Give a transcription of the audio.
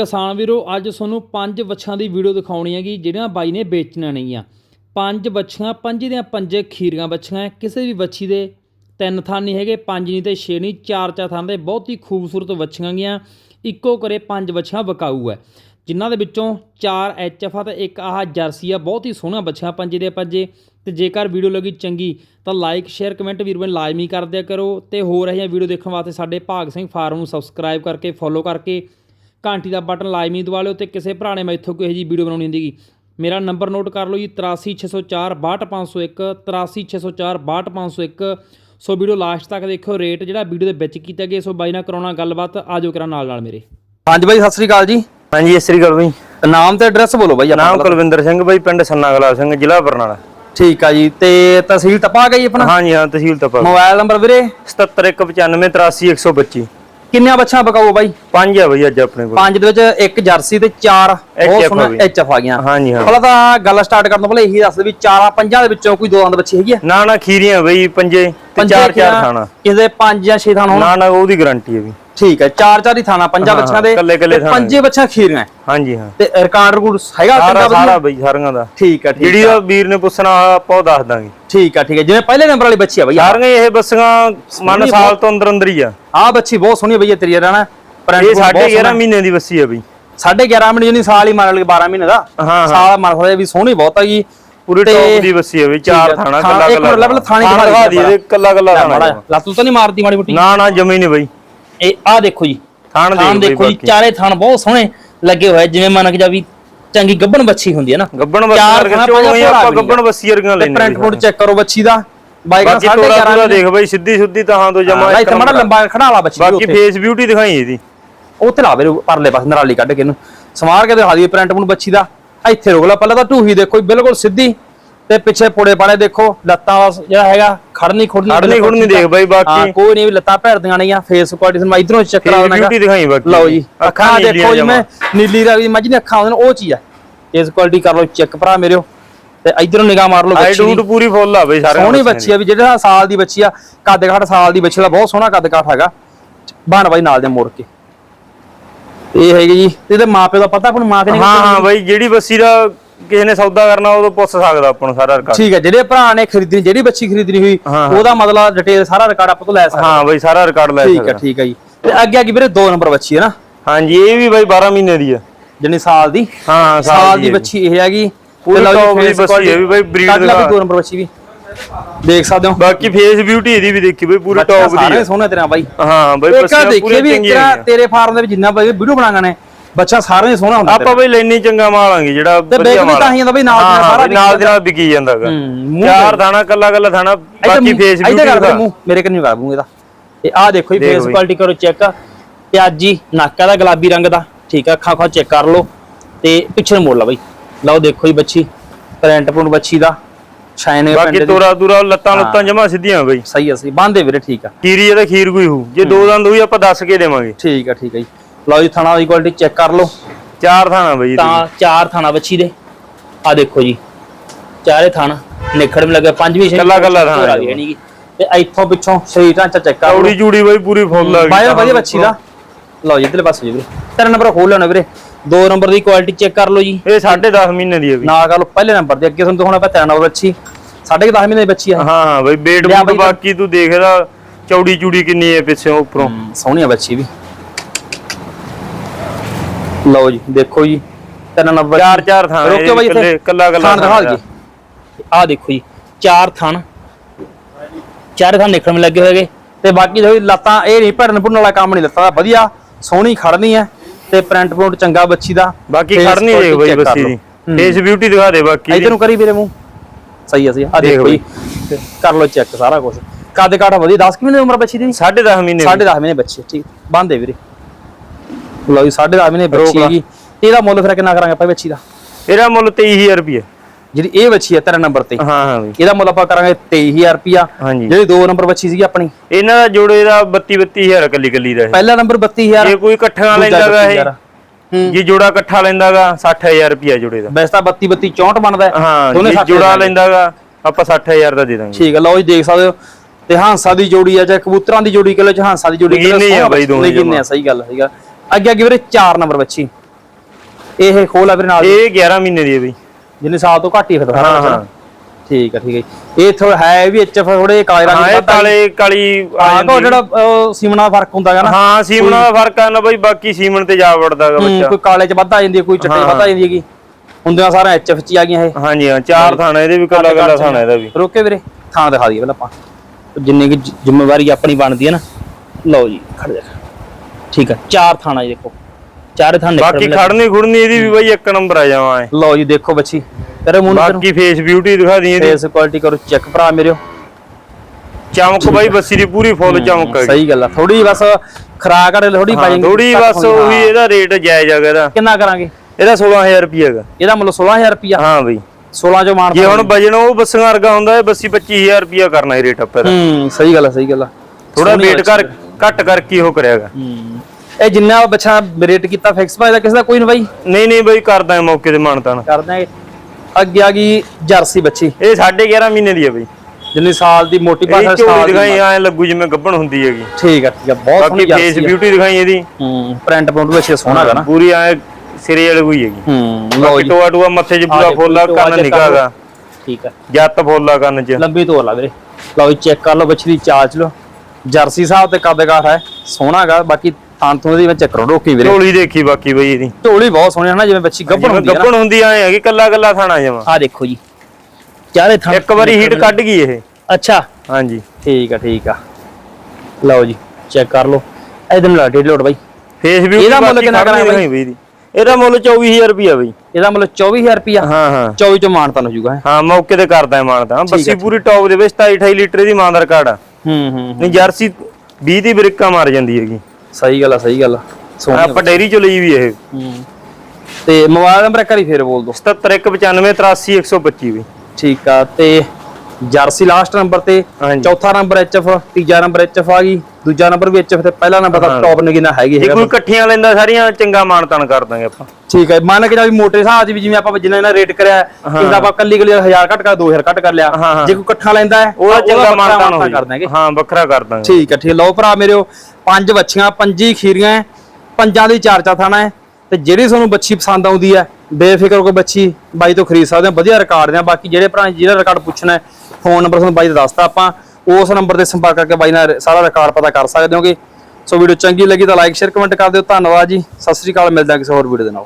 ਕਿਸਾਨ ਵੀਰੋ, ਅੱਜ ਤੁਹਾਨੂੰ ਪੰਜ ਵੱਛਾਂ ਦੀ ਵੀਡੀਓ ਦਿਖਾਉਣੀ ਹੈਗੀ, ਜਿਹੜੀਆਂ ਬਾਈ ਨੇ ਵੇਚਣਾ ਨਹੀਂ ਆ ਪੰਜ ਵੱਛੀਆਂ ਪੰਜ ਦੀਆਂ ਪੰਜੇ ਖੀਰੀਆਂ ਵੱਛੀਆਂ ਕਿਸੇ ਵੀ ਵੱਛੀ ਦੇ ਤਿੰਨ ਥਾਂ ਨਹੀਂ ਹੈਗੇ, ਪੰਜ ਨਹੀਂ ਤੇ ਛੇ ਨਹੀਂ, ਚਾਰ ਚਾਰ ਥਾਂ ਦੇ ਬਹੁਤ ਹੀ ਖੂਬਸੂਰਤ ਵੱਛੀਆਂ ਗੀਆਂ। ਇੱਕੋ ਕਰੇ ਪੰਜ ਵੱਛੀਆਂ ਵਕਾਊ ਹੈ। ਜਿਨ੍ਹਾਂ ਦੇ ਵਿੱਚੋਂ ਚਾਰ ਐਚਐਫ ਆ ਤੇ ਇੱਕ ਆਹ ਜਰਸੀ ਆ। ਬਹੁਤ ਹੀ ਸੋਹਣਾ ਵੱਛੀਆਂ ਪੰਜੇ ਦੇ ਪੰਜੇ। ਤੇ ਜੇਕਰ ਵੀਡੀਓ ਲੱਗੀ ਚੰਗੀ, ਤਾਂ ਲਾਈਕ, ਸ਼ੇਅਰ, ਕਮੈਂਟ ਵੀਰ ਬਣ ਲਾਜ਼ਮੀ ਕਰ ਦਿਆ ਕਰੋ। ਤੇ ਹੋਰ ਇਹ ਵੀਡੀਓ ਦੇਖਣ ਵਾਸਤੇ ਸਾਡੇ ਭਾਗ ਸਿੰਘ ਫਾਰਮ ਨੂੰ ਸਬਸਕ੍ਰਾਈਬ ਕਰਕੇ, ਫੋਲੋ ਕਰਕੇ ਘੰਟੀ ਦਾ ਬਟਨ ਲਾਜ਼ਮੀ ਦਬਾ ਲਿਓ ਤੇ ਕਿਸੇ ਭਰਾ ਨੇ ਮੈਥੋਂ ਕੋਈ ਇਹੋ ਜਿਹੀ ਵੀਡੀਓ ਬਣਾਉਣੀ ਹੁੰਦੀਗੀ ਮੇਰਾ ਨੰਬਰ ਨੋਟ ਕਰ ਲਓ ਜੀ 83604 62501 83604 62501 ਸੋ ਵੀਡੀਓ ਲਾਸਟ ਤੱਕ ਦੇਖਿਓ ਰੇਟ ਜਿਹੜਾ ਵੀਡੀਓ ਦੇ ਵਿੱਚ ਕੀਤਾ ਗਿਆ ਸੋ ਬਾਈ ਨਾਲ ਕਰਾਉਣਾ ਗੱਲਬਾਤ ਆਜੋ ਕਰਾਂ ਨਾਲ ਨਾਲ ਮੇਰੇ। ਹਾਂਜੀ ਬਾਈ ਸਤਿ ਸ੍ਰੀ ਅਕਾਲ ਜੀ। ਹਾਂਜੀ ਸਤਿ ਸ੍ਰੀ ਅਕਾਲ ਬਈ। ਨਾਮ ਤੇ ਐਡਰੈਸ ਬੋਲੋ ਬਾਈ ਆਪਣਾ। ਨਾਮ ਕੁਲਵਿੰਦਰ ਸਿੰਘ ਬਈ ਪਿੰਡ ਸੰਨਾ ਗਲਾ ਸਿੰਘ ਜ਼ਿਲ੍ਹਾ ਬਰਨਾਲਾ। ਠੀਕ ਆ ਜੀ ਤੇ ਤਹਿਸੀਲ ਤਪਾ ਗਈ ਆਪਣਾ? ਹਾਂਜੀ ਹਾਂ ਤਹਿਸੀਲ ਤਪਾ ਮੋਬਾਈਲ ਨੰਬਰ ਵੀਰੇ? 7719583125 ਕਿੰਨੀਆਂ ਬੱਚਾ ਬਕਾਓ ਬਾਈ? ਪੰਜ ਆ ਬਈ ਅੱਜ ਆਪਣੇ ਕੋਲ। ਪੰਜ ਦੇ ਵਿੱਚ ਇੱਕ ਜਰਸੀ ਤੇ ਚਾਰ ਬਹੁਤ ਸੋਹਣਾ ਆ ਵੀ। ਐਚਐਫ ਆ ਗਈਆਂ। ਹਾਂਜੀ ਹਾਂ। ਪਹਿਲਾਂ ਤਾਂ ਗੱਲ ਸਟਾਰਟ ਕਰਨ ਤੋਂ ਪਹਿਲਾਂ ਇਹੀ ਦੱਸ ਦੇ ਵੀ ਚਾਰਾਂ ਪੰਜਾਂ ਦੇ ਵਿੱਚੋਂ ਕੋਈ ਦੋ ਦੰਦ ਬੱਚੀ ਹੈਗੀ ਆ? ਨਾ ਨਾ ਖੀਰੀਆਂ ਬਈ ਪੰਜੇ ਤੇ ਚਾਰ ਚਾਰ ਖਾਣਾ ਕਿਸੇ ਪੰਜ ਜਾਂ ਛੇ ਥਾਣਾ ਨਾ ਨਾ ਉਹਦੀ ਗਾਰੰਟੀ ਹੈ ਵੀ ਠੀਕ ਹੈ ਚਾਰ ਚਾਰ ਹੀ ਥਾਣਾ ਪੰਜਾਂ ਹਾਂ, ਬੱਚਿਆਂ ਦੇ ਇਕੱਲੇ- ਇਕੱਲੇ ਤੇ ਥਾਣਾ। ਪੰਜੇ ਬੱਚਾ ਖੀਰੀਆਂ ਹੈ। ਹਾਂਜੀ ਹਾਂ। ਤੇ ਰਿਕਾਰਡ ਰਿਕੂਡ ਹੈਗਾ ਸਾਰਾ ਚੰਗਾ ਸਾਰਾ ਬਈ ਸਾਰੀਆਂ ਦਾ। ਠੀਕ ਹੈ ਠੀਕ ਜਿਹੜੀ ਦਾ ਵੀਰ ਨੇ ਪੁੱਛਣਾ ਆਪਾਂ ਉਹ ਦੱਸ ਦਾਂਗੇ। ਠੀਕ ਹੈ ਠੀਕ ਹੈ। ਜਿਵੇਂ ਪਹਿਲੇ ਨੰਬਰ ਵਾਲੀ ਬੱਚੀ ਆ ਬਈ ਸਾਰੀਆਂ ਹੀ ਇਹ ਬੱਸੀਆਂ ਮਨ ਸਾਲ ਤੋਂ ਅੰਦਰ ਅੰਦਰ ਹੀ ਆ। ਆਹ ਬੱਚੀ ਬਹੁਤ ਸੋਹਣੀ ਬਈ ਤੇਰੀ ਰਹਿਣਾ ਇਹ ਸਾਢੇ 11 ਮਹੀਨੇ ਦੀ ਬੱਸੀ ਆ ਬਈ। ਸਾਢੇ 11 ਮਹੀਨੇ ਜਿਹਨੀ ਸਾਲ ਹੀ ਮੰਨ ਲਓ 12 ਮਹੀਨੇ ਦਾ। ਹਾਂ ਹਾਂ। ਸਾਲ ਮੰਨ ਸਕਦੇ ਵੀ ਸੋਹਣੀ ਬਹੁਤ ਹੈਗੀ ਪੂਰੀ ਤੇ- ਟੌਪ ਦੀ ਬੱਸੀ ਆ ਬਈ ਚਾਰ। ਥਾਣਾ ਥਾਣਾ- ਕੱਲਾ ਇੱਕ ਮਿੰਟ level ਥਾਣੇ। ਦਿਖਾ ਦਿਖਾ ਦੇ ਕੱਲਾ ਕੱਲਾ ਥਾਣਾ ਮਾੜਾ ਲੱਤੂ ਤਾਂ ਨਹੀਂ ਮਾਰਦੀ ਮਾੜੀ ਮੋਟੀ। ਨਾ ਨਾ ਜਮੀ ਨਹੀਂ ਬਈ। ਇਹ ਆਹ ਦੇਖੋ ਜੀ ਥਾਣ ਦੇਖ ਜੀ ਚਾਰੇ ਥਾਣ ਬਹੁਤ ਸੋਹਣੇ ਲੱਗੇ ਹੋਏ ਜਿਵੇਂ ਮੰਨ ਕੇ ਜਾ ਵੀ ਚੰਗੀ ਗੱਬਣ ਬੱਚੀ ਹੁੰਦੀ ਹੈ ਨਾ। ਗੱਬਣ ਥਾਣਾ ਵਰਗੇ ਆਪਾਂ ਗੱਬਣ ਬੱਸੀ ਵਰਗੀਆਂ ਲੈਣੇ ਪ੍ਰਿੰਟ ਫੁੱਟ ਚੈੱਕ ਕਰੋ ਬੱਚੀ ਦਾ ਬਾਈਕ ਬਾਕੀ ਸਾਢੇ ਤੋਰਾ 11 ਪੂਰਾ ਦੇਖ ਬਈ ਸਿੱਧੀ ਸੁੱਧੀ ਤਾਂ ਹਾਂ ਤੋਂ ਜਮਾ ਇੱਥੇ ਮਾੜਾ ਲੰਬਾ ਖੜਾ ਬੱਚੀ ਬਾਕੀ। ਫੇਸ ਬਿਊਟੀ ਦਿਖਾਈ ਇਹਦੀ। ਉੱਥੇ ਲਾ ਵੀਰੇ ਪਰਲੇ ਪਾਸੇ ਨਰਾਲੀ ਕੱਢ ਕੇ ਇਹਨੂੰ। ਸਮਾਰ ਕੇ ਦਿਖਾ ਦਈਏ ਪ੍ਰਿੰਟ ਨੂੰ ਬੱਚੀ ਦਾ। ਇੱਥੇ ਰੋਕ ਲਾ ਪਹਿਲਾਂ ਤਾਂ ਢੂਹੀ ਦੇਖੋ ਬਿਲਕੁਲ ਸਿੱਧੀ। ਤੇ ਪਿੱਛੇ ਪੁੜੇ ਪਾਲੇ ਦੇਖੋ ਲੱਤਾਂ ਦਾ ਜਿਹੜਾ ਹੈਗਾ ਖੜਨੀ ਖੁੜਨੀ ਖੜਨੀ ਖੁੜਨੀ। ਦੇਖ ਬਾਈ ਬਾਕੀ। ਹਾਂ, ਕੋਈ ਨਹੀਂ ਵੀ ਲੱਤਾਂ ਭੈੜਦੀਆਂ ਨਹੀਂ ਆ ਫੇਸ ਕੁਆਲਿਟੀ ਮੈਂ ਇਧਰੋਂ ਚੱਕਰ ਫੇਸ ਆਉਣਾ ਬਿਊਟੀ ਦਿਖਾਈ ਬਾਕੀ। ਲਓ ਜੀ ਅੱਖਾਂ ਦੇਖੋ ਜਿਵੇਂ। ਨੀਲੀ ਰੰਗ ਦੀ ਮੱਝ ਦੀਆਂ ਅੱਖਾਂ ਨੇ ਉਹ ਚੀਜ਼ ਆ। ਇਸ ਕੁਆਲਿਟੀ ਕਰ ਲਓ ਚੈੱਕ ਭਰਾ ਮੇਰਿਓ ਤੇ ਇਧਰੋਂ ਨਿਗਾਹ ਮਾਰ ਲਓ ਬੱਚੀ ਦੀ। ਪੂਰੀ ਫੁੱਲ ਆ ਬਈ ਸਾਰੇ ਸੋਹਣੀ ਬੱਚੀ ਆ ਵੀ ਜਿਹੜਾ ਸਾਲ ਦੀ ਬੱਚੀ ਆ ਕੱਦ ਕਾਠ ਸਾਲ ਦੀ ਬੱਚੀ ਦਾ ਬਹੁਤ ਸੋਹਣਾ ਕੱਦ ਕਾਠ ਹੈਗਾ। ਬਣ ਬਾਈ ਨਾਲ ਦੇ ਮੋੜ ਕੇ। ਇਹ ਹੈਗੀ ਜੀ ਇਹਦੇ ਮਾਪੇ ਦਾ ਪਤਾ ਆਪਾਂ ਨੂੰ ਮਾਂ ਕਿ ਨਹੀਂ ਹਾਂ ਹਾਂ ਬਈ ਜਿਹੜੀ ਬੱਸੀ ਦਾ ਕਿਸੇ ਨੇ ਸੌਦਾ ਕਰਨਾ ਉਹ ਤੋਂ ਪੁੱਛ ਸਕਦਾ ਆਪਾਂ ਨੂੰ ਸਾਰਾ ਰਿਕਾਰਡ ਠੀਕ ਹੈ ਜਿਹੜੇ ਭਰਾ ਨੇ ਖਰੀਦਣੀ ਜਿਹੜੀ ਬੱਚੀ ਖਰੀਦਣੀ ਹੋਈ ਹਾਂ, ਹਾਂ। ਉਹਦਾ ਮਤਲਬ ਡਿਟੇਲ ਸਾਰਾ ਰਿਕਾਰਡ ਆਪਾਂ ਤੋਂ ਲੈ ਸਕਦੇ ਹਾਂ ਬਈ ਸਾਰਾ ਰਿਕਾਰਡ ਲੈ ਠੀਕ ਹੈ ਠੀਕ ਹੈ ਜੀ। ਤੇ ਅੱਗੇ ਅੱਗੇ ਵੀਰੇ 2 ਨੰਬਰ ਬੱਚੀ ਹੈ ਨਾ? ਹਾਂਜੀ ਇਹ ਵੀ ਬਈ 12 ਮਹੀਨੇ ਦੀ ਆ ਜਣੀ ਸਾਲ ਦੀ? ਹਾਂ ਹਾਂ ਸਾਲ ਦੀ ਹੈ ਬੱਚੀ ਇਹ ਹੈਗੀ। ਪੂਰੀ ਦੀ face ਬੱਚੀ ਹੈ ਵੀ ਬਾਈ ਕੱਢ ਲਾ ਦਿਖਾ। ਵੀ 2 ਨੰਬਰ ਬੱਚੀ ਵੀ। ਦੇਖ ਸਕਦੇ ਹੋ। ਬਾਕੀ ਫੇਸ ਬਿਊਟੀ ਇਹਦੀ ਵੀ ਦੇਖੀ ਬਈ ਪੂਰੀ ਟੌਪ ਦੀ ਸਾਰੇ ਸੋਹਣੇ ਤੇਰਾ ਬਾਈ। ਹਾਂ ਬਈ ਪੂਰੀਆਂ ਵੀ ਚੰਗੀਆਂ ਤੇਰਾ ਫਾਰਮ ਦੇ ਵਿੱਚ ਜਿੰਨਾ ਬਾਈ ਵੀਡੀਓ ਬਣਾਉਣਾ ਨੇ ਬੱਚਾ ਸਾਰਿਆਂ ਦੇ ਸੋਹਣਾ ਹੁੰਦਾ ਆਪਾਂ ਬਈ ਲੈਣੀ ਚੰਗਾ ਮਾਲਾਂਗੇ ਜਿਹੜਾ ਤੇ ਵੇਚ ਵੀ ਤਾਂ ਹੀ ਜਾਂਦਾ ਬਈ ਨਾਲ ਦੀ ਸਾਰਾ ਸਾਰਾ ਨਾਲ ਦੇ ਨਾਲ ਵਿਕੀ ਜਾਂਦਾਗਾ। ਹੂੰ, ਚਾਰ ਦਾਣਾ ਕੱਲਾ ਕੱਲਾ ਥਾਣਾ ਬਾਕੀ ਫੇਸ ਇੱਧਰ ਕਰ ਦੇ। ਬਿਊਟੀ ਮੂੰਹ ਮੇਰੇ ਕੰਨੀ ਕਰ ਮੂੰਹ ਇਹਦਾ। ਇਹ ਆ ਦੇਖੋ ਜੀ ਫੇਸ। ਕੁਆਲਿਟੀ ਕਰੋ ਚੈੱਕ ਪਿਆਜੀ ਨੱਕਾ ਦਾ ਗੁਲਾਬੀ ਰੰਗ ਦਾ। ਠੀਕ ਆ ਅੱਖਾਂ ਖਾ ਚੈੱਕ ਕਰ ਲਓ। ਤੇ ਪਿੱਛੇ ਮੋੜ ਲਾ ਬਈ। ਲਓ ਦੇਖੋ ਜੀ ਬੱਚੀ ਪ੍ਰਿੰਟ ਪੁੰਟ ਬੱਚੀ ਦਾ। ਸ਼ਾਈਨ ਬਾਕੀ ਤੋਰਾ ਦੂਰਾ ਲੱਤਾਂ ਲੁੱਤਾਂ ਜਮਾ ਸਿੱਧੀਆਂ ਬਈ। ਸਹੀ ਅਸੀਂ ਬੰਦੇ ਵੀਰੇ ਠੀਕ ਆ। ਕੀਰੀ ਇਹਦਾ ਖੀਰ ਕੋਈ ਹੋ ਜੇ ਦੋ ਦੰਦ ਹੋਈ ਆਪਾਂ ਦੱਸ ਕੇ ਦੇਵਾਂਗੇ। ਠੀਕ ਆ ਠੀਕ ਆ ਜੀ। ਲਓ ਜੀ ਥਣਾ ਦੀ ਕੁਆਲਿਟੀ ਚੈੱਕ ਕਰ ਲਓ। ਚਾਰ ਥਾਣਾ ਬਈ। ਤਾਂ ਚਾਰ ਥਾਣਾ ਬੱਚੀ ਦੇ। ਆ ਦੇਖੋ ਜੀ ਚਾਰੇ ਥਾਣਾ ਨਿਖੜ ਵੀ ਲੱਗਾ ਪੰਜਵੀਂ ਛੇਵੀਂ ਕੱਲਾ- ਕੱਲਾ ਥਾਣਾ ਝੋਰਾ ਵੀ ਹੈ ਨੀ ਗੀ। ਤੇ ਇੱਥੋਂ ਪਿੱਛੋਂ ਸਰੀਰ ਢਾਂਚਾ ਚੈੱਕ ਕਰ ਲਓ। ਚੌੜੀ ਚੂੜੀ ਬਈ ਪੂਰੀ ਫੁੱਲ ਆ ਗਈ। ਬਾਇਆ ਵਧੀਆ ਬੱਚੀ ਦਾ। ਲਓ ਜੀ ਇਧਰਲੇ ਪਾਸੇ ਜੀ ਵੀਰੇ। ਤੇਰਾ ਨੰਬਰ ਖੋਲ ਲੈਣਾ ਵੀਰੇ। ਦੋ ਨੰਬਰ ਦੀ ਕੁਆਲਿਟੀ ਚੈੱਕ ਕਰ ਲਓ ਜੀ। ਇਹ 10.5 ਮਹੀਨੇ ਦੀ ਹੈ ਵੀ ਨਾ ਕਰ ਲਓ ਪਹਿਲੇ ਨੰਬਰ ਦੇ ਅੱਗੇ ਤੁਹਾਨੂੰ ਹੁਣ ਆਪਾਂ ਤੇਰਾ ਨੰਬਰ ਕੁ ਦਸ ਮਹੀਨੇ ਦੀ ਬੱਚੀ ਆ। ਹਾਂ ਹਾਂ ਬਈ ਬਈ ਬਾਕੀ ਤੂੰ ਦੇਖ ਇਹਦਾ ਚੌੜੀ ਚੂੜੀ ਕਿੰਨੀ ਹੈ ਪਿੱਛੇ ਉੱਪਰੋਂ। ਸੋਹਣੀ ਬੱਚੀ ਵੀ। ਲਓ ਜੀ ਦੇਖੋ ਜੀ ਤੇਰਾ ਨੰਬਰ ਚਾਰ ਚਾਰ ਥਾਂ ਰੋਕਿਓ ਬਾਈ ਇੱਥੇ। ਕੱਲਾ ਕੱਲਾ ਥਾਣ ਦਿਖਾ ਦਈਏ ਆ ਦੇਖੋ ਜੀ ਚਾਰ ਥਣ ਚਾਰ ਥਣ ਨਿਕਲਣ ਨੂੰ ਲੱਗੇ ਹੋਏਗੇ। ਤੇ ਬਾਕੀ ਦੇਖੋ ਜੀ ਲੱਤਾਂ ਇਹ ਨਹੀਂ ਭੜਨ ਭੁੜਨ ਵਾਲਾ ਕੰਮ ਨਹੀਂ ਲੱਤਾਂ ਦਾ। ਵਧੀਆ ਸੋਹਣੀ ਖੜਨੀ ਹੈ। ਤੇ ਪ੍ਰਿੰਟ ਪ੍ਰਿੰਟ ਚੰਗਾ ਬੱਚੀ ਦਾ। ਬਾਕੀ ਖੜਨੀ ਦੇਖ ਬਈ ਬੱਸੀ। ਦੀ। ਫੇਸ ਬਿਊਟੀ ਦਿਖਾ ਦੇ ਬਾਕੀ ਇਧਰ ਨੂੰ ਕਰੀ ਵੀਰੇ ਮੂੰਹ। ਸਹੀ ਆ ਸਹੀ ਆ। ਆਹ ਦੇਖ ਜੀ। ਕਰ ਲਓ ਚੈੱਕ ਸਾਰਾ ਕੁਝ ਕੱਦ ਕਾਠ ਵਧੀਆ 10 ਕਿ ਮਹੀਨੇ ਦੀ ਉਮਰ ਬੱਚੀ ਦੀ? 10.5 ਮਹੀਨੇ ਸਾਢੇ 10 ਮਹੀਨੇ ਬੱਚੀ ਠੀਕ। ਬੰਦੇ ਵੀਰੇ। ਲਓ ਜੀ ਸਾਢੇ 10 ਮਹੀਨੇ ਬੱਚੀ। ਹੈਗੀ। ਇਹਦਾ ਮੁੱਲ ਫਿਰ ਕਿੰਨਾ ਕਰਾਂਗੇ ਆਪਾਂ ਬੱਚੀ ਦਾ? ਇਹਦਾ ਮੁੱਲ 23000 ਰੁਪਏ ਜਿਹੜੀ ਇਹ ਬੱਚੀ ਹੈ ਤੇਰਾ ਨੰਬਰ ਤੇ ਹਾਂ ਹਾਂ ਬਈ ਇਹਦਾ ਮੁੱਲ ਆਪਾਂ ਕਰਾਂਗੇ 23000 ਰੁਪਿਆ ਜਿਹੜੀ ਦੋ ਨੰਬਰ ਬੱਚੀ ਸੀਗੀ ਆਪਣੀ। ਇਹਨਾਂ ਦਾ ਜੋੜੇ ਦਾ 32 32000 ਕੱਲੀ ਕੱਲੀ ਦਾ ਪਹਿਲਾ ਨੰਬਰ 32000 ਜੇ ਕੋਈ ਇਕੱਠਾ ਲੈਂਦਾਗਾ ਇਹ। ਜੇ ਜੋੜਾ ਇਕੱਠਾ ਲੈਂਦਾਗਾ 60000 ਰੁਪਏ ਜੋੜੇ ਦਾ। ਵੈਸੇ ਤਾਂ 32 32 64 ਬਣਦਾ ਹੈ। ਜੇ ਜੋੜਾ ਲੈਂਦਾਗਾ ਆਪਾਂ 60000 ਦਾ ਦੇ ਦਾਂਗੇ। ਠੀਕ ਹੈ ਲਓ ਜੀ ਦੇਖ ਸਕਦੇ ਹੋ। ਤੇ ਹਾਂਸਾ ਦੀ ਜੋੜੀ ਆ ਚਾਹੇ ਕਬੂਤਰਾਂ ਦੀ ਜੋੜੀ ਕਿਲੋ ਚ ਹਾਂਸਾ ਦੀ ਜੋੜੀ ਕਿਲੋ ਆ ਬਾਈ ਸਹੀ ਗੱਲ ਸਹੀ ਗੱਲ। ਅੱਗੇ ਅੱਗੇ ਵੀਰੇ 4 ਨੰਬਰ ਬੱਚੀ। ਇਹ ਖੋਲ ਆ ਵੀਰੇ ਨਾਲ। ਇਹ 11 ਮਹੀਨੇ ਦੀ ਹੈ ਬਈ। ਜਿੰਨੇ ਸਾਲ ਤੋਂ ਘੱਟ ਹੀ ਫਿਰ ਹਾਂ ਹਾਂ। ਠੀਕ ਹੈ ਠੀਕ ਹੈ। ਇਹ ਥੋੜਾ ਹੈ ਵੀ ਐਚਐਫ ਥੋੜੇ ਕਾਲੇ ਰੰਗ ਦੀ ਕਾਲੇ ਕਾਲੀ ਆ ਜਾਂਦੀ ਜਿਹੜਾ ਸੀਮਣਾ ਦਾ ਫ਼ਰਕ ਹੁੰਦਾ ਹੈਗਾ ਨਾ। ਹਾਂ ਸੀਮਨ ਦਾ ਫ਼ਰਕ ਆ ਨਾ ਬਈ ਬਾਕੀ ਸੀਮਨ ਤੇ ਜਾ ਵੜਦਾਗਾ ਹੂੰ, ਬੱਚਾ। ਕੋਈ ਕਾਲੇ ਚ ਵੱਧ ਆ ਜਾਂਦੀ ਹੈ ਕੋਈ ਚਿੱਟੇ ਵੱਧ ਆ ਜਾਂਦੀ ਹੈਗੀ। ਹੁੰਦਿਆਂ ਸਾਰਾ ਐਚਐਫ ਚ ਆ ਗਈਆਂ ਇਹ। ਹਾਂਜੀ ਹਾਂ ਚਾਰ ਥਾਣਾ ਇਹਦੇ ਵੀ ਕੱਲਾ ਕੱਲਾ ਥਾਣਾ ਇਹਦਾ ਵੀ। ਰੋਕੇ ਵੀਰੇ ਥਾਂ ਦਿਖਾ ਦਈਏ ਪਹਿਲਾਂ ਆਪਾਂ। ਜਿੰਨੀ ਕਿ ਜ਼ਿੰਮੇਵਾਰੀ ਆਪਣੀ ਬਣਦੀ ਹੈ ਨਾ। ਲਓ ਜੀ ਖੜ ਜਾ। ਠੀਕ ਹੈ ਚਾਰ ਥਾਣਾ ਜੀ ਦੇਖੋ। ਚਾਰੇ ਥਾਂ ਨਿਕਲ ਬਾਕੀ ਖੜਨੀ ਖੁੜਨੀ ਇਹਦੀ ਵੀ ਬਈ ਇੱਕ ਨੰਬਰ ਆ ਜਾਵਾਂ ਲਓ ਜੀ ਦੇਖੋ ਬੱਚੀ। ਤੇਰੇ ਮੂੰਹ ਬਾਕੀ ਫੇਸ ਬਿਊਟੀ ਦਿਖਾ ਦੀ ਇਹਦੀ। ਫੇਸ ਕੁਆਲਿਟੀ ਕਰੋ ਚੈੱਕ ਭਰਾ ਮੇਰਿਓ। ਚਮਕ ਬਾਈ ਬੱਸੀ ਦੀ ਪੂਰੀ ਫੁੱਲ ਚਮਕ ਹੈ ਸਹੀ ਗੱਲ ਆ। ਥੋੜੀ ਬਸ ਖਰਾਕ ਵਾਲੇ ਥੋੜੀ ਪਾਈ ਥੋੜੀ ਬਸ ਉਹੀ ਇਹਦਾ ਰੇਟ ਜਾਇਜ਼ ਹੈਗਾ ਇਹਦਾ। ਕਿੰਨਾ ਕਰਾਂਗੇ? ਇਹਦਾ 16000 ਰੁਪਏ ਹੈਗਾ ਇਹਦਾ ਮੁੱਲ 16000 ਰੁਪਿਆ ਹਾਂ ਬਈ। 16 ਚੋਂ ਮਾਰ ਜੇ ਹੁਣ ਵਜਨ ਉਹ ਬੱਸਾਂ ਵਰਗਾ ਹੁੰਦਾ ਹੈ ਬੱਸੀ 25000 ਰੁਪਏ ਕਰਨਾ ਇਹ ਰੇਟ ਆਪਾਂ ਦਾ ਹੂੰ ਸਹੀ ਗੱਲ ਆ ਸਹੀ ਗੱਲ ਆ। ਥੋੜਾ ਵੇਟ ਕਰ। ਘੱਟ ਕਰਕੇ ਉਹ ਕਰਿਆਗਾ। ਹੂੰ। ਇਹ ਜਿੰਨਾ ਬੱਚਾ ਰੇਟ ਕੀਤਾ ਫਿਕਸ ਪਾਇਆ ਦਾ ਕਿਸੇ ਦਾ ਕੋਈ ਨਹੀਂ ਬਾਈ? ਨਹੀਂ ਨਹੀਂ ਬਈ ਕਰਦਾ ਹੈ ਮੌਕੇ ਤੇ ਮਾਨਤਾਨ। ਕਰ ਦਾਂਗੇ। ਅੱਗੇ ਆ ਗਈ ਜਰਸੀ ਬੱਚੀ। ਇਹ 11.5 ਮਹੀਨੇ ਦੀ ਹੈ ਬਈ। ਜਿੰਨੀ ਸਾਲ ਦੀ ਮੋਟੀ ਇਹ ਭਾਸ਼ਾ ਝੋਲੀ ਸਾਲ ਦੀ ਦਿਖਾਈ ਐ ਲੱਗੂ ਜਿਵੇਂ ਗੱਭਣ ਹੁੰਦੀ ਹੈਗੀ। ਠੀਕ ਆ ਠੀਕ ਆ ਬਹੁਤ ਸੋਹਣੀ ਬਾਕੀ ਫੇਸ ਜਰਸੀ ਆ। ਬਿਊਟੀ ਦਿਖਾਈ ਇਹਦੀ। ਹੂੰ ਪ੍ਰਿੰਟ ਪ੍ਰਿੰਟ ਵਿੱਚ ਸੋਹਣਾ ਹੈਗਾ ਨਾ। ਪੂਰੀ ਐ ਸਿਰੇ ਵਾਲੀ ਹੋਈ ਹੈਗੀ। ਹੂੰ ਲਓ ਬਾਕੀ ਜੀ। ਟੋਆ ਟੋਆ ਮੱਥੇ 'ਚ ਪੂਰਾ ਫੋਲਾ ਕੰਨ। ਨਿਕਾਗਾ ਠੀਕ ਆ। ਜੱਤ ਫੋਲਾ ਕੰਨ 'ਚ। ਲੰਬੀ ਤੋਰ ਲਾ ਵੀਰੇ। ਲਓ ਜੀ ਚੈੱਕ ਕਰ ਲਓ ਬੱਚੀ ਦੀ ਚਾਲ ਚ ਲਓ। ਜਰਸੀ ਸਾਹਿਬ ਤੇ ਕੱਦਕਾਰ ਹੈ ਸੋਹਣਾ ਹੈਗਾ ਬਾਕੀ ਥਾਂ ਤੋਂ ਦੀ ਮੈਂ ਚੈੱਕ ਕਰੋ ਰੋਕੀ ਵੀਰੇ। ਝੋਲੀ ਦੇਖੀ ਬਾਕੀ ਬਈ ਇਹਦੀ। ਝੋਲੀ ਬਹੁਤ ਸੋਹਣੀ ਹੈ ਨਾ ਜਿਵੇਂ ਬੱਚੀ ਗੱਭਣ ਹੁੰਦੀ ਹੈ ਗੱਭਣ ਹੁੰਦੀ ਐ ਹੈਗੀ ਕੱਲਾ ਕੱਲਾ ਥਾਣਾ ਜਮਾ। ਆ ਦੇਖੋ ਜੀ। ਚਾਰੇ ਥਾਂ ਇੱਕ ਵਾਰੀ ਹੀਟ ਕੱਢ ਗਈ ਇਹ। ਅੱਛਾ। ਹਾਂਜੀ। ਠੀਕ ਆ ਠੀਕ ਆ। ਲਓ ਜੀ ਚੈੱਕ ਕਰ ਲਓ। ਇਹਦੇ ਨਾਲ ਡੇਢ ਲੋਡ ਬਾਈ। ਫੇਸ ਬਿਊਟੀ ਇਹਦਾ ਮੁੱਲ ਕਿੰਨਾ ਕਰਾਂਗੇ ਦਿਖਾਈ ਬਈ? ਇਹਦੀ। ਇਹਦਾ ਮੁੱਲ 24000 ਰੁਪਿਆ ਬਈ। ਇਹਦਾ ਮਤਲਬ 24000 ਰੁਪਿਆ ਹਾਂ ਹਾਂ। 24 ਚੋਂ ਮਾਨਤਾ ਹੋ ਜਾਊਗਾ ਹਾਂ। ਮੌਕੇ ਤੇ ਕਰਦਾ ਮਾਨਤਾ। ਬੱਸੀ ਪੂਰੀ ਟੌਪ ਦੇ ਵਿੱਚ 27 28 ਲੀਟਰ ਦੀ ਮਾਨਦਾਰ ਕਾਰਡ ਆ। ਹੂੰ ਹੂੰ ਨਹੀਂ ਜਰਸੀ 20 ਦੀ ਬ੍ਰਿਕਾਂ ਮਾਰ ਜਾਂਦੀ ਹੈਗੀ। ਸਹੀ ਗੱਲ ਆ ਸਹੀ ਗੱਲ ਆ। ਸੋਹਣੀ ਆਪਾਂ ਡੇਰੀ ਚੋਂ ਲਈ ਵੀ ਇਹ। ਹੂੰ। ਤੇ ਮੋਬਾਈਲ ਨੰਬਰ ਇੱਕ ਵਾਰੀ ਫੇਰ ਬੋਲ ਦੋ 77195 83125 ਵੀ। ਠੀਕ ਆ ਤੇ ਜਰਸੀ ਲਾਸਟ ਨੰਬਰ ਤੇ। ਚੌਥਾ ਨੰਬਰ ਐਚਐਫ ਤੀਜਾ ਨੰਬਰ ਐਚਐਫ ਆ ਗਈ ਦੂਜਾ ਨੰਬਰ ਵੀ ਐਚਐਫ ਤੇ ਪਹਿਲਾ ਨੰਬਰ ਤਾਂ ਟੌਪ ਨਗੀਨਾ ਹੈਗੀ ਜੇ ਹੈਗਾ। ਕੋਈ ਇਕੱਠੀਆਂ ਲੈਂਦਾ ਸਾਰੀਆਂ ਚੰਗਾ ਮਾਨਤਾਨ ਕਰ ਦਾਂਗੇ ਆਪਾਂ। ਠੀਕ ਹੈ ਮੰਨ ਕੇ ਜਾ ਵੀ ਮੋਟੇ ਹਿਸਾਬ ਦੀ ਵੀ ਜਿਵੇਂ ਆਪਾਂ ਜਿੰਨਾ ਇਹਨਾਂ ਰੇਟ ਕਰਿਆ ਦਾ ਆਪਾਂ ਕੱਲੀ ਕੱਲੀ 1000 ਘੱਟ ਕਰ 2000 ਘੱਟ ਕਰ ਲਿਆ। ਜੇ ਕੋਈ ਇਕੱਠਾ ਲੈਂਦਾ ਹੈ ਉਹਦਾ ਚੰਗਾ ਵੱਖਰਾ ਮਾਨਤਾਨ ਹੋ ਕਰ ਦਾਂਗੇ। ਹਾਂ ਵੱਖਰਾ ਕਰ ਦਾਂਗੇ। ਠੀਕ ਹੈ ਠੀਕ। ਲਓ ਭਰਾ ਮੇਰਿਓ ਪੰਜ ਬੱਚੀਆਂ ਪੰਜੀ ਖੀਰੀਆਂ ਪੰਜਾਂ ਦੀ ਚਾਰ ਚਾ ਥਾਣਾ ਹੈ ਤੇ ਜਿਹੜੀ ਤੁਹਾਨੂੰ ਬੱਚੀ ਪਸੰਦ ਆਉਂਦੀ ਹੈ ਬੇਫਿਕਰ ਕੋਈ ਬੱਚੀ ਬਾਈ ਤੋਂ ਖਰੀਦ ਸਕਦੇ ਹੋ। ਵਧੀਆ ਰਿਕਾਰਡ ਨੇ ਬਾਕੀ ਜਿਹੜੇ ਭਰਾ ਜਿਹੜਾ ਰਿਕਾਰਡ ਪੁੱਛਣਾ ਹੈ ਫੋਨ ਨੰਬਰ ਤੁਹਾਨੂੰ ਬਾਈ ਦਾ ਦੱਸਤਾ ਆਪਾਂ। ਉਸ ਨੰਬਰ ਤੇ ਸੰਪਰਕ ਕਰਕੇ ਬਾਈ ਨਾਲ ਸਾਰਾ ਰਿਕਾਰਡ ਪਤਾ ਕਰ ਸਕਦੇ ਹੋਗੇ। ਸੋ ਵੀਡੀਓ ਚੰਗੀ ਲੱਗੀ ਤਾਂ ਲਾਈਕ ਸ਼ੇਅਰ ਕਮੈਂਟ ਕਰ ਦਿਓ। ਧੰਨਵਾਦ ਜੀ। ਸਤਿ ਸ੍ਰੀ ਅਕਾਲ। ਮਿਲਦਾ ਕਿਸੇ ਹੋਰ ਵੀਡੀਓ ਦੇ ਨਾਲ।